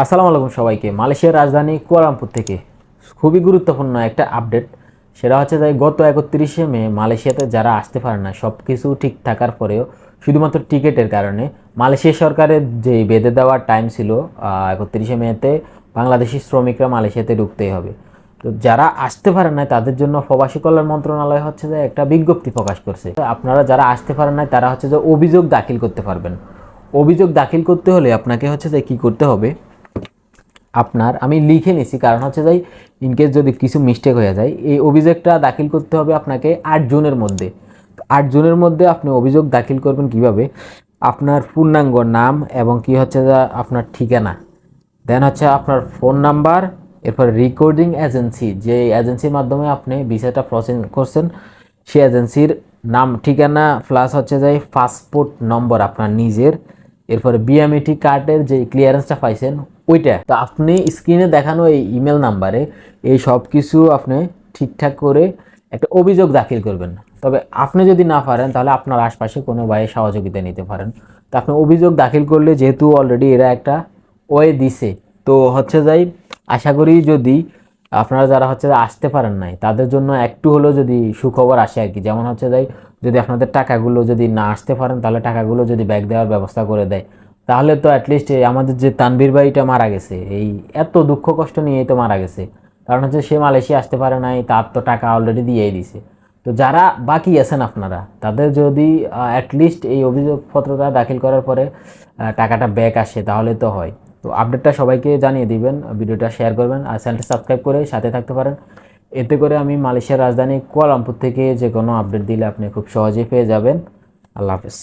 আসসালামু আলাইকুম সবাইকে। মালয়েশিয়ার রাজধানী কুয়ালালামপুর থেকে খুবই গুরুত্বপূর্ণ একটা আপডেট, সেটা হচ্ছে যে গত একত্রিশে মে মালয়েশিয়াতে যারা আসতে পারে না সব কিছু ঠিক থাকার পরেও শুধুমাত্র টিকিটের কারণে মালয়েশিয়া সরকারের যে বেঁধে দেওয়ার টাইম ছিল একত্রিশে মেতে বাংলাদেশি শ্রমিকরা মালয়েশিয়াতে ঢুকতেই হবে। তো যারা আসতে পারে না, তাদের জন্য প্রবাসী কল্যাণ মন্ত্রণালয় হচ্ছে যে একটা বিজ্ঞপ্তি প্রকাশ করছে। আপনারা যারা আসতে পারেন না, তারা হচ্ছে যে অভিযোগ দাখিল করতে পারবেন। অভিযোগ দাখিল করতে হলে আপনাকে হচ্ছে যে কী করতে হবে? আপনার, আমি লিখে নিছি। কারণ হচ্ছে যাই ইনকেস যদি কিছু মিস্টেক হয়ে যায়, এই অভিযোগটা দাখিল করতে হবে আপনাকে আট জুনের মধ্যে। আট জুনের মধ্যে আপনি অভিযোগ দাখিল করবেন কীভাবে? আপনার পূর্ণাঙ্গ নাম এবং কি হচ্ছে যে, আপনার ঠিকানা। দেন হচ্ছে আপনার ফোন নাম্বার এরপর রেকর্ডিং এজেন্সি যে এজেন্সির মাধ্যমে আপনি ভিসাটা প্রসেস করছেন, সেই এজেন্সির নাম, ঠিকানা প্লাস হচ্ছে যে পাসপোর্ট নম্বর আপনার নিজের। এরপরে বিএমইটি কার্ডের যে ক্লিয়ারেন্সটা পাইছেন, ওইটা। তো আপনি স্ক্রিনে দেখানো এই ইমেল নাম্বারে এই সব কিছু আপনি ঠিকঠাক করে একটা অভিযোগ দাখিল করবেন। তবে আপনি যদি না পারেন, তাহলে আপনার আশপাশে কোনো ভাইয়ের সহযোগিতা নিতে পারেন। তো আপনি অভিযোগ দাখিল করলে যেহেতু অলরেডি এরা একটা ওয়ে দিছে। তো হচ্ছে যাই, আশা করি যদি আপনারা যারা হচ্ছে আসতে পারেন নাই, তাদের জন্য একটু হলেও যদি সুখবর আসে আর কি। যেমন হচ্ছে যাই যদি আপনাদের টাকাগুলো যদি না আসতে পারেন, তাহলে টাকাগুলো যদি ব্যাগ দেওয়ার ব্যবস্থা করে দেয়। তাহলে তো অ্যাটলিস্ট আমাদের যে তানভীর ভাইটা মারা গেছে, এই এত দুঃখ কষ্ট নিয়েই তো মারা গেছে। কারণ হচ্ছে সে মালয়েশিয়া আসতে পারে নাই, তার তো টাকা অলরেডি দিয়েই দিছে। তো যারা বাকি আছেন আপনারা, তাদের যদি অ্যাটলিস্ট এই অভিযোগপত্রটা দাখিল করার পরে টাকাটা ব্যাক আসে, তাহলে তো হয়। তো আপডেটটা সবাইকে জানিয়ে দিবেন, ভিডিওটা শেয়ার করবেন আর চ্যানেলটা সাবস্ক্রাইব করে সাথে থাকতে পারেন। এতে করে আমি মালয়েশিয়ার রাজধানী কুয়ালামপুর থেকে যে কোনো আপডেট দিলে আপনি খুব সহজেই পেয়ে যাবেন। আল্লাহ হাফেজ।